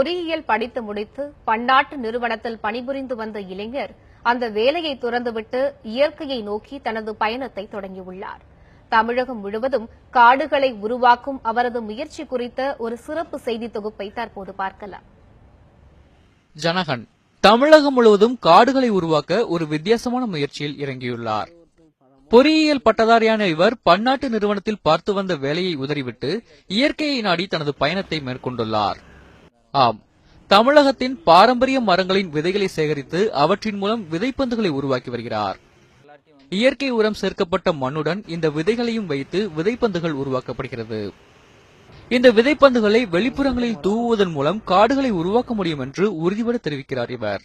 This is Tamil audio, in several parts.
பொறியியல் படித்து முடித்து பன்னாட்டு நிறுவனத்தில் பணிபுரிந்து வந்த இளைஞர் அந்த வேலையை துறந்துவிட்டு இயற்கையை நோக்கி தனது பயணத்தை தொடங்கியுள்ளார். தமிழகம் முழுவதும் காடுகளை உருவாக்கும் அவரது முயற்சி குறித்த ஒரு சிறப்பு செய்தி தொகுப்பை தற்போது பார்க்கலாம். ஜனகன் தமிழகம் முழுவதும் காடுகளை உருவாக்க ஒரு வித்தியாசமான முயற்சியில் இறங்கியுள்ளார். பொறியியல் பட்டதாரியான இவர் பன்னாட்டு நிறுவனத்தில் பார்த்து வந்த வேலையை உதறிவிட்டு இயற்கையை நாடி தனது பயணத்தை மேற்கொண்டுள்ளார். ஆம். தமிழகத்தின் பாரம்பரிய மரங்களின் விதைகளை சேகரித்து அவற்றின் மூலம் விதைப்பந்துகளை உருவாக்கி வருகிறார். இயற்கை உரம் சேர்க்கப்பட்ட மண்ணுடன் இந்த விதைகளையும் வைத்து விதைப்பந்துகள் உருவாக்கப்படுகிறது. இந்த விதைப்பந்துகளை வெளிப்புறங்களில் தூவுவதன் மூலம் காடுகளை உருவாக்க முடியும் என்று உறுதிபட தெரிவிக்கிறார் இவர்.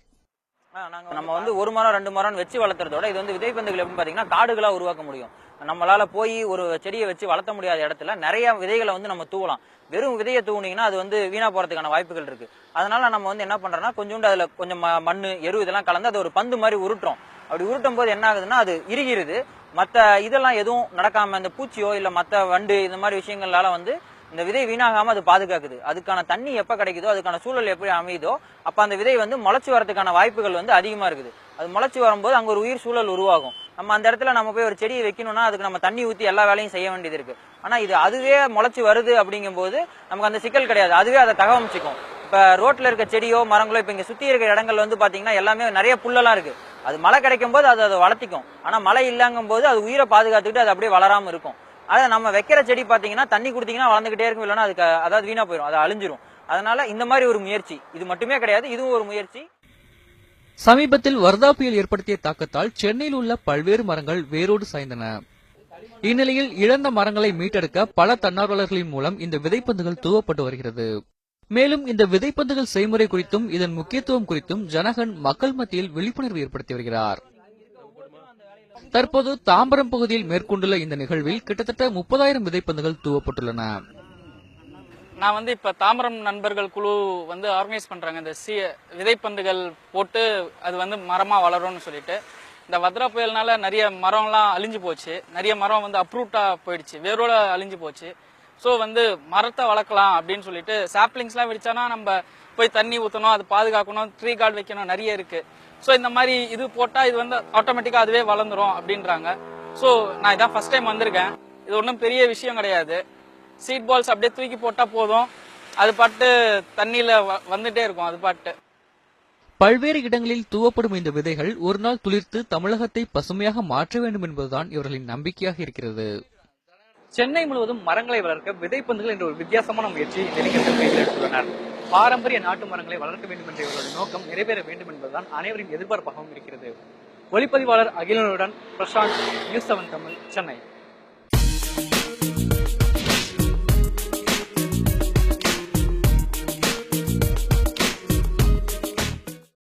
நம்ம வந்து ஒரு மரம் ரெண்டு மரம் வச்சு வளர்த்துறதோட இது வந்து விதைப்பந்துகள் எப்படின்னு பாத்தீங்கன்னா காடுகளா உருவாக்க முடியும். நம்மளால போய் ஒரு செடியை வச்சு வளர்த்த முடியாத இடத்துல நிறைய விதைகளை வந்து நம்ம தூவலாம். வெறும் விதையை தூவுனீங்கன்னா அது வந்து வீணா போறதுக்கான வாய்ப்புகள் இருக்கு. அதனால நம்ம வந்து என்ன பண்றோம்னா கொஞ்சோண்டு அதுல கொஞ்சம் ம- எரு இதெல்லாம் கலந்து அது ஒரு பந்து மாதிரி உருட்டுறோம். அப்படி உருட்டும் போது என்ன ஆகுதுன்னா அது இறுகிருது. மற்ற இதெல்லாம் எதுவும் நடக்காம இந்த பூச்சியோ இல்ல மற்ற வண்டு இந்த மாதிரி விஷயங்களால வந்து இந்த விதை வீணாகாம அது பாதுகாக்குது. அதுக்கான தண்ணி எப்ப கிடைக்குதோ அதுக்கான சூழல் எப்படி அமையுதோ அப்ப அந்த விதை வந்து முளைச்சி வரதுக்கான வாய்ப்புகள் வந்து அதிகமா இருக்குது. அது முளைச்சி வரும்போது அங்க ஒரு உயிர் சூழல் உருவாகும். நம்ம அந்த இடத்துல நம்ம போய் ஒரு செடியை வைக்கணும்னா அதுக்கு நம்ம தண்ணி ஊற்றி எல்லா வேலையும் செய்ய வேண்டியது இருக்குது ஆனால் இது அதுவே முளைச்சி வருது அப்படிங்கும்போது நமக்கு அந்த சிக்கல் கிடையாது. அதுவே அதை தகவமிச்சிக்கும். இப்போ ரோட்டில் இருக்க செடியோ மரங்களோ இப்போ இங்கே சுற்றி இருக்கிற இடங்கள் வந்து பார்த்தீங்கன்னா எல்லாமே நிறைய புல்லெல்லாம் இருக்குது அது மழை கிடைக்கும் போது அது அதை வளர்த்திக்கும். ஆனால் மழை இல்லங்கும் போது அது உயிரை பாதுகாத்துக்கிட்டு அது அப்படியே வளராமல் இருக்கும். அதை நம்ம வைக்கிற செடி பார்த்தீங்கன்னா தண்ணி கொடுத்தீங்கன்னா வளர்ந்துக்கிட்டே இருக்கும். இல்லைன்னா அதுக்கு அதாவது வீணாக போயிடும் அது அழிஞ்சிரும். அதனால இந்த மாதிரி ஒரு முயற்சி. இது மட்டுமே கிடையாது. இதுவும் ஒரு முயற்சி. சமீபத்தில் வர்தா புயல் ஏற்படுத்திய தாக்கத்தால் சென்னையில் உள்ள பல்வேறு மரங்கள் வேரோடு சாய்ந்தன. இந்நிலையில் இழந்த மரங்களை மீட்டெடுக்க பல தன்னார்வலர்களின் மூலம் இந்த விதைப்பந்துகள் தூவப்பட்டு வருகிறது. மேலும் இந்த விதைப்பந்துகள் செய்முறை குறித்தும் இதன் முக்கியத்துவம் குறித்தும் ஜனகன் மக்கள் மத்தியில் விழிப்புணர்வு ஏற்படுத்தி வருகிறார். தற்போது தாம்பரம் பகுதியில் மேற்கொண்டுள்ள இந்த நிகழ்வில் கிட்டத்தட்ட முப்பதாயிரம் விதைப்பந்துகள் தூவப்பட்டுள்ளன. நான் வந்து இப்போ தாமரம் நண்பர்கள் குழு வந்து ஆர்கனைஸ் பண்ணுறாங்க இந்த சி விதைப்பந்துகள் போட்டு அது வந்து மரமாக வளரும்னு சொல்லிட்டு. இந்த வத்ரா புயல்னால நிறைய மரம்லாம் அழிஞ்சு போச்சு. நிறைய மரம் வந்து அப்ரூட்டாக போயிடுச்சு. வேரோட அழிஞ்சு போச்சு. ஸோ வந்து மரத்தை வளர்க்கலாம் அப்படின்னு சொல்லிட்டு சாப்ளிங்ஸ்லாம் வெடிச்சானா நம்ம போய் தண்ணி ஊற்றணும் அது பாதுகாக்கணும் ட்ரீ கார்டு வைக்கணும் நிறைய இருக்குது ஸோ இந்த மாதிரி இது போட்டால் இது வந்து ஆட்டோமேட்டிக்காக அதுவே வளர்ந்துரும் அப்படின்றாங்க. ஸோ நான் இதான் ஃபர்ஸ்ட் டைம் வந்திருக்கேன். இது ஒன்றும் பெரிய விஷயம் கிடையாது. சீட் பால்ஸ் அப்படியே தூக்கி போட்டா போதும். அது பாட்டு தண்ணியில வ- வந்துட்டே இருக்கும் அது பாட்டு. பல்வேறு இடங்களில் தூவப்படும் இந்த விதைகள் ஒரு நாள் துளிர்த்து தமிழகத்தை பசுமையாக மாற்ற வேண்டும் என்பதுதான் இவர்களின் நம்பிக்கையாக இருக்கிறது. சென்னை முழுவதும் மரங்களை வளர்க்க விதைப்பந்துகள் என்ற ஒரு வித்தியாசமான முயற்சி இளைஞர்கள் கையில் எடுத்துள்ளனர். பாரம்பரிய நாட்டு மரங்களை வளர்க்க வேண்டும் என்ற இவர்களுடைய நோக்கம் நிறைவேற வேண்டும் என்பதுதான் அனைவரின் எதிர்பார்ப்பாகவும் இருக்கிறது. ஒளிப்பதிவாளர் அகிலனுடன் பிரசாந்த் நியூஸ் செவன் தமிழ் சென்னை.